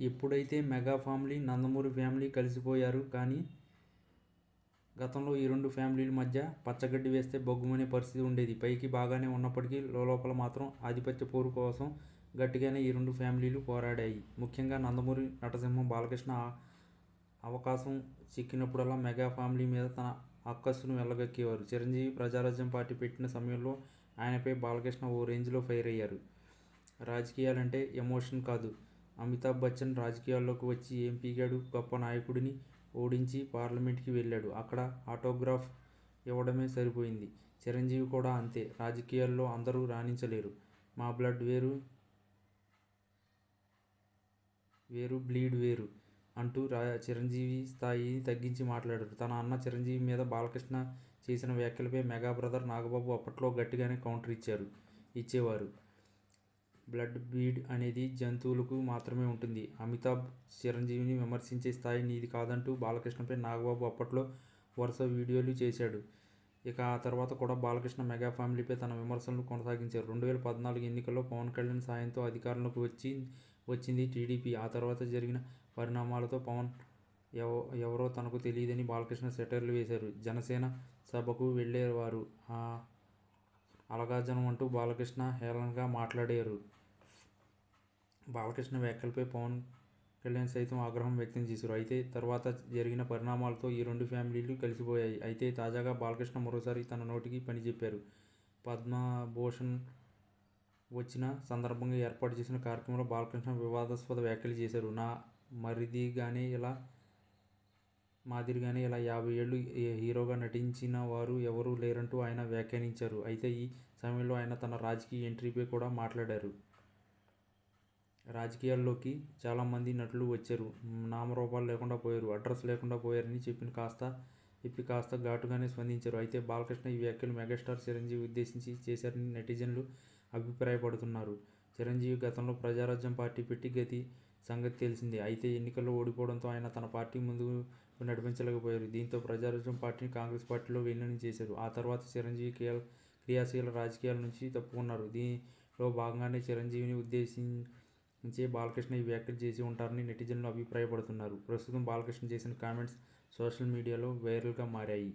ఎప్పుడైతే mega family Nandamuri family కలిసిపోయారు కానీ గతంలో ఈ రెండు ఫ్యామిలీల మధ్య పచ్చగడ్డి వేస్తే బొగ్గుమనే పరిస్థితి ఉండేది. పైకి బాగానే ఉన్నప్పటికీ లోపల మాత్రం ఆధిపత్య పోరు కోసం గట్టిగానే ఈ రెండు ఫ్యామిలీలు పోరాడాయి. ముఖ్యంగా నందమూరి నటసింహం బాలకృష్ణ అవకాశం చిక్కినప్పుడల్లా మెగా ఫ్యామిలీ మీద తన అక్కస్సును వెళ్ళగక్కేవారు చిరంజీవి ప్రజారాజ్యం పార్టీ పెట్టిన సమయంలో ఆయనపై బాలకృష్ణ ఓ రేంజ్లో ఫైర్ అయ్యారు. రాజకీయాలంటే ఎమోషన్ కాదు. అమితాబ్ బచ్చన్ రాజకీయాల్లోకి వచ్చి ఏం పీకాడు గొప్ప నాయకుడిని ఓడించి పార్లమెంట్కి వెళ్ళాడు. అక్కడ ఆటోగ్రాఫ్ ఇవ్వడమే సరిపోయింది. చిరంజీవి కూడా అంతే. రాజకీయాల్లో అందరూ రాణించలేరు. మా బ్లడ్ వేరు వేరు బ్లీడ్ వేరు అంటూ రా చిరంజీవి స్థాయిని తగ్గించి మాట్లాడారు. తన అన్న చిరంజీవి మీద బాలకృష్ణ చేసిన వ్యాఖ్యలపై మెగా బ్రదర్ నాగబాబు అప్పట్లో గట్టిగానే కౌంటర్ ఇచ్చారు ఇచ్చేవారు. బ్లడ్ బీడ్ అనేది జంతువులకు మాత్రమే ఉంటుంది. అమితాబ్ చిరంజీవిని విమర్శించే స్థాయి నీది కాదంటూ బాలకృష్ణపై నాగబాబు అప్పట్లో వరుస వీడియోలు చేశాడు. ఇక ఆ తర్వాత కూడా బాలకృష్ణ మెగా ఫ్యామిలీపై తన విమర్శలను కొనసాగించారు. రెండు వేల పద్నాలుగు ఎన్నికల్లో పవన్ కళ్యాణ్ సాయంతో అధికారంలోకి వచ్చి వచ్చింది టీడీపీ. ఆ తర్వాత జరిగిన పరిణామాలతో పవన్ ఎవ ఎవరో తనకు తెలియదని బాలకృష్ణ సెటర్లు వేశారు. జనసేన సభకు వెళ్ళేవారు. అలగాజనం అంటూ బాలకృష్ణ హేళనగా మాట్లాడారు. బాలకృష్ణ వ్యాఖ్యలపై పవన్ కళ్యాణ్ సైతం ఆగ్రహం వ్యక్తం చేశారు. అయితే తర్వాత జరిగిన పరిణామాలతో ఈ రెండు ఫ్యామిలీలు కలిసిపోయాయి. అయితే తాజాగా బాలకృష్ణ మరోసారి తన నోటికి పని చెప్పారు. పద్మభూషణ్ వచ్చిన సందర్భంగా ఏర్పాటు చేసిన కార్యక్రమంలో బాలకృష్ణ వివాదాస్పద వ్యాఖ్యలు చేశారు. నా మరిదిగానే ఇలా మాదిరిగానే ఇలా యాభై ఏళ్ళు హీరోగా నటించిన వారు ఎవరూ లేరంటూ ఆయన వ్యాఖ్యానించారు. అయితే ఈ సమయంలో ఆయన తన రాజకీయ ఎంట్రీపై కూడా మాట్లాడారు. రాజకీయాల్లోకి చాలామంది నటులు వచ్చారు. నామరూపాలు లేకుండా పోయారు. అడ్రస్ లేకుండా పోయారని చెప్పిన కాస్త చెప్పి కాస్త ఘాటుగానే స్పందించారు. అయితే బాలకృష్ణ ఈ వ్యాఖ్యలు మెగాస్టార్ చిరంజీవి ఉద్దేశించి చేశారని నెటిజన్లు అభిప్రాయపడుతున్నారు. చిరంజీవి గతంలో ప్రజారాజ్యం పార్టీ పెట్టి గతి సంగతి తెలిసిందే. అయితే ఎన్నికల్లో ఓడిపోవడంతో ఆయన తన పార్టీ ముందుకు నడిపించలేకపోయారు. దీంతో ప్రజారాజ్యం పార్టీని కాంగ్రెస్ పార్టీలో విలీనం చేశారు. ఆ తర్వాత చిరంజీవి క్రియ క్రియాశీల రాజకీయాల నుంచి తప్పుకున్నారు. దీనిలో భాగంగానే చిరంజీవిని ఉద్దేశించి బాలకృష్ణ ఈ వ్యాఖ్యలు చేసి ఉంటారని నెటిజన్లు అభిప్రాయపడుతున్నారు. ప్రస్తుతం బాలకృష్ణ చేసిన కామెంట్స్ సోషల్ మీడియాలో వైరల్గా మారాయి.